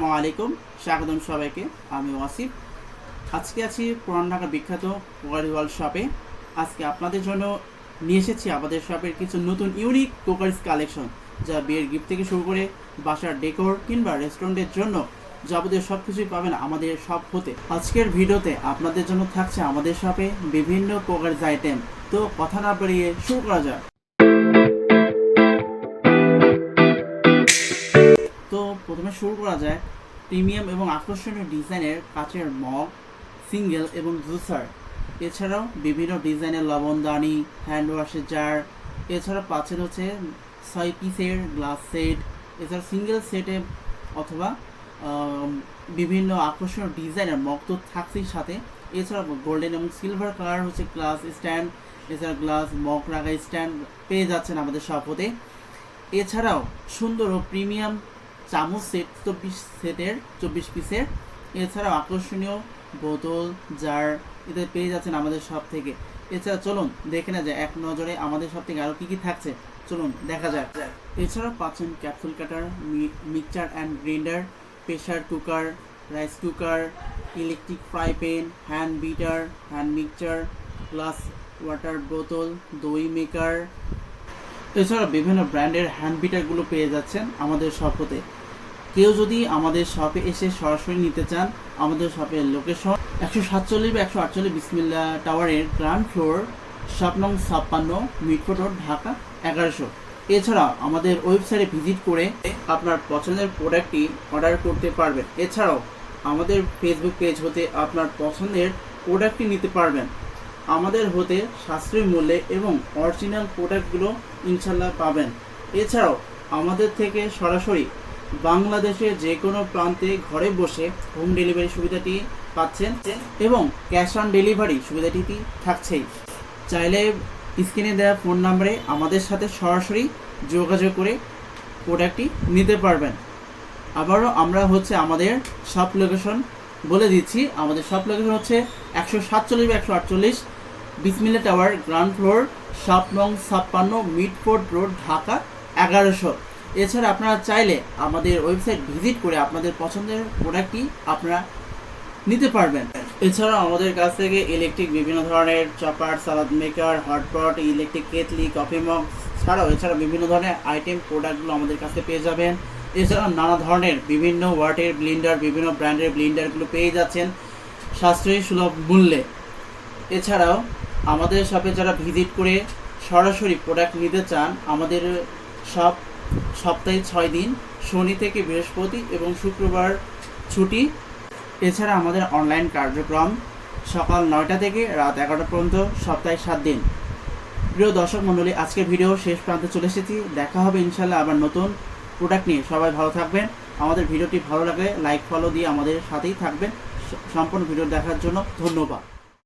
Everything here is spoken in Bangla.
আসসালামু আলাইকুম, স্বাগতম সবাইকে। আমি ওয়াসিফ। আজকে আছি পুরান ঢাকা বিখ্যাত কোকারিওয়াল শপে। আজকে আপনাদের জন্য নিয়ে এসেছি আমাদের শপের কিছু নতুন ইউনিক কোকারিস কালেকশন, যা বিয়ের গিফট থেকে শুরু করে বাসার ডেকোর কিংবা রেস্টুরেন্টের জন্য যাবতীয় সব কিছুই পাবেন আমাদের শপ হতে। আজকের ভিডিওতে আপনাদের জন্য থাকছে আমাদের শপে বিভিন্ন কোকারিস আইটেম। তো কথা না বাড়িয়ে শুরু করা যাক। তো শুরু করা যায় প্রিমিয়াম এবং আকর্ষণীয় ডিজাইনের কাচের মগ, সিঙ্গেল এবং জুসার। এছাড়াও বিভিন্ন ডিজাইনের লবণদানি, হ্যান্ড ওয়াশের জার, এছাড়া পাচ্ছেন হচ্ছে ছয় পিসের গ্লাস সেট, এছাড়া সিঙ্গেল সেটে অথবা বিভিন্ন আকর্ষণীয় ডিজাইনের মগ তো থাকছেই সাথে। এছাড়া গোল্ডেন এবং সিলভার কালার হচ্ছে গ্লাস স্ট্যান্ড, এছাড়া গ্লাস মগ রাখা স্ট্যান্ড পেয়ে যাচ্ছেন আমাদের শপতে এছাড়াও সুন্দর ও প্রিমিয়াম চামচ সেট চব্বিশ সেটের চব্বিশ পিসের। এছাড়াও আকর্ষণীয় বোতল, জার এদের পেয়ে যাচ্ছেন আমাদের সব থেকে এছাড়া চলুন দেখে না যায় এক নজরে আমাদের সব থেকে আরও কী কী থাকছে। চলুন দেখা যাক। এছাড়াও পাচ্ছেন capsule cutter mixture and grinder pressure cooker, rice cooker, electric fry pan, hand beater, hand mixture, glass water বোতল, দই মেকার। এছাড়া বিভিন্ন ব্র্যান্ডের হ্যান্ড বিটারগুলো পেয়ে যাচ্ছেন আমাদের শপতে কেউ যদি আমাদের শপে এসে সরাসরি নিতে চান, আমাদের শপের লোকেশন একশো সাতচল্লিশ বা একশো আটচল্লিশ বিসমিল্লা টাওয়ারের গ্রাউন্ড ফ্লোর শপ নং ছাপ্পান্ন মিটফোট রোড ঢাকা এগারোশো। এছাড়া আমাদের ওয়েবসাইটে ভিজিট করে আপনার পছন্দের প্রোডাক্টটি অর্ডার করতে পারবেন। এছাড়াও আমাদের ফেসবুক পেজ হতে আপনার পছন্দের প্রোডাক্টটি নিতে পারবেন। আমাদের হতে সাশ্রয়ী মূল্যে এবং অরিজিনাল প্রোডাক্টগুলো ইনশাল্লাহ পাবেন। এছাড়াও আমাদের থেকে সরাসরি বাংলাদেশের যে কোনো প্রান্তে ঘরে বসে হোম ডেলিভারি সুবিধাটি পাচ্ছেন এবং ক্যাশ অন ডেলিভারি সুবিধাটি থাকছেই। চাইলে স্ক্রিনে দেওয়া ফোন নাম্বারে আমাদের সাথে সরাসরি যোগাযোগ করে প্রোডাক্টটি নিতে পারবেন। আবারও আমরা হচ্ছে আমাদের সব লোকেশন বলে দিচ্ছি। আমাদের সব লোকেশন হচ্ছে একশো সাতচল্লিশ বা একশো আটচল্লিশ বিসমিল্লা টাওয়ার গ্রাউন্ড ফ্লোর শপ নং ছাপ্পান্ন, মিডফোর্ড রোড ঢাকা এগারোশো। এছাড়া আপনারা চাইলে আমাদের ওয়েবসাইট ভিজিট করে আপনাদের পছন্দের প্রোডাক্টটি আপনারা নিতে পারবেন। এছাড়াও আমাদের কাছ থেকে ইলেকট্রিক বিভিন্ন ধরনের chopper salad maker hot pot electric kettle coffee mug ছাড়াও এছাড়া বিভিন্ন ধরনের আইটেম প্রোডাক্টগুলো আমাদের কাছে পেয়ে যাবেন। এছাড়াও নানা ধরনের বিভিন্ন ওয়াটের ব্লিন্ডার বিভিন্ন ব্র্যান্ডের ব্লিন্ডারগুলো পেয়ে যাচ্ছেন সাশ্রয়ী সুলভ মূল্যে। এছাড়াও আমাদের শপে যারা ভিজিট করে সরাসরি প্রোডাক্ট নিতে চান, আমাদের সব সপ্তাহে ছয় দিন, শনি থেকে বৃহস্পতি এবং শুক্রবার ছুটি। এছাড়া আমাদের অনলাইন কার্যক্রম সকাল নয়টা থেকে রাত এগারোটা পর্যন্ত, সপ্তাহে সাত দিন। প্রিয় দর্শক মণ্ডলী, আজকের ভিডিও শেষ প্রান্তে চলে এসেছি। দেখা হবে ইনশাল্লাহ আবার নতুন প্রোডাক্ট নিয়ে। সবাই ভালো থাকবেন। আমাদের ভিডিওটি ভালো লাগলে লাইক ফলো দিয়ে আমাদের সাথেই থাকবেন। সম্পূর্ণ ভিডিও দেখার জন্য ধন্যবাদ।